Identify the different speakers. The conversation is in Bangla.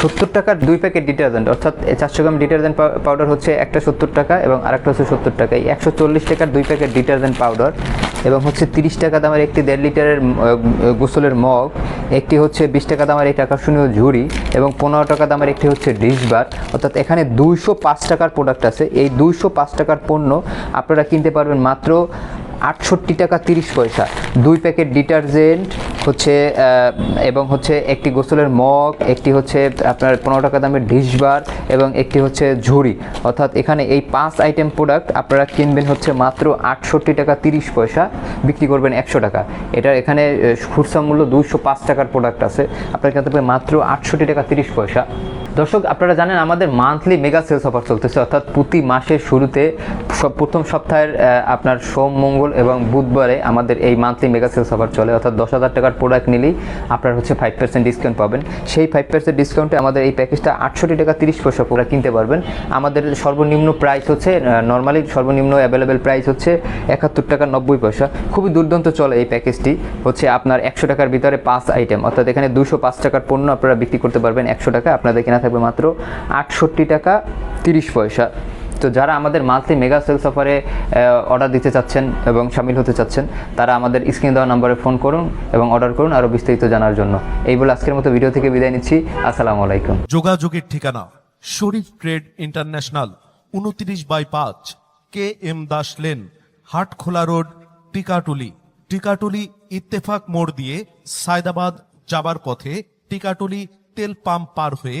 Speaker 1: সত্তর টাকার দুই প্যাকেট ডিটারজেন্ট, অর্থাৎ চারশো গ্রাম ডিটারজেন্ট পাউডার হচ্ছে একটা সত্তর টাকা এবং আরেকটা হচ্ছে সত্তর টাকা। এই একশো চল্লিশ টাকার দুই প্যাকেট ডিটারজেন্ট পাউডার এবং হচ্ছে তিরিশ টাকা দামের একটি দেড় লিটারের গোসলের মগ, একটি হচ্ছে বিশ টাকা দামের একটি আকর্ষণীয় ঝুড়ি এবং পনেরো টাকা দামের একটি হচ্ছে ডিশবার অর্থাৎ এখানে দুইশো পাঁচ টাকার প্রোডাক্ট আছে। এই দুইশো পাঁচ টাকার পণ্য আপনারা কিনতে পারবেন মাত্র আটষট্টি টাকা তিরিশ পয়সা। দুই প্যাকেট ডিটারজেন্ট হচ্ছে এবং হচ্ছে একটি গোসলের মগ, একটি হচ্ছে আপনার পনেরো টাকা দামের ডিশবার, এবং একটি হচ্ছে ঝুড়ি। অর্থাৎ এখানে এই পাঁচ আইটেম প্রোডাক্ট আপনারা কিনবেন হচ্ছে মাত্র আটষট্টি টাকা তিরিশ পয়সা, বিক্রি করবেন একশো টাকা। এটার এখানে খুচরা মূল্য দুইশো পাঁচ টাকার প্রোডাক্ট আছে। আপনারা কিনতে মাত্র আটষট্টি টাকা তিরিশ পয়সা। দর্শক, আপনারা জানেন আমাদের মান্থলি মেগা সেলস অফার চলতেছে, অর্থাৎ প্রতি মাসের শুরুতে সব প্রথম সপ্তাহের আপনার সোম, মঙ্গল এবং বুধবারে আমাদের এই মান্থলি মেগা সেলস অফার চলে। অর্থাৎ দশ হাজার টাকার প্রোডাক্ট নিলেই আপনার হচ্ছে ফাইভ পার্সেন্ট ডিসকাউন্ট পাবেন। সেই ফাইভ পার্সেন্ট ডিসকাউন্টে আমাদের এই প্যাকেজটা আটষট্টি টাকা তিরিশ পয়সা পুরো কিনতে পারবেন। আমাদের সর্বনিম্ন প্রাইস হচ্ছে নর্মালি সর্বনিম্ন অ্যাভেলেবেল প্রাইস হচ্ছে একাত্তর টাকা নব্বই পয়সা। খুবই দুর্দান্ত চলে এই প্যাকেজটি হচ্ছে আপনার একশো টাকার ভিতরে পাঁচ আইটেম অর্থাৎ এখানে দুশো পাঁচ টাকার পণ্য আপনারা বিক্রি করতে পারবেন একশো টাকা আপনাদের কেনা থাকবে মাত্র আটষট্টি টাকা তিরিশ পয়সা। তো যারা আমাদের মান্থলি মেগা সেলস অফারে অর্ডার দিতে চাচ্ছেন এবং সামিল হতে চাচ্ছেন, তারা আমাদের স্ক্রিন দেওয়া নম্বরে ফোন করুন এবং অর্ডার করুন আরও বিস্তারিত জানার জন্য। এই বলে আজকের মতো ভিডিও থেকে বিদায় নিচ্ছি। আসসালামু আলাইকুম।
Speaker 2: যোগাযোগের ঠিকানা, শরীফ ট্রেড ইন্টারন্যাশনাল, উনত্রিশ বাই পাঁচ, K M Das lane, Hatkhola road, Tikatuli. Tikatuli Ittefaq মোড় দিয়ে সায়দাবাদ যাবার পথে টিকাটুলি তেল পাম্প পার হয়ে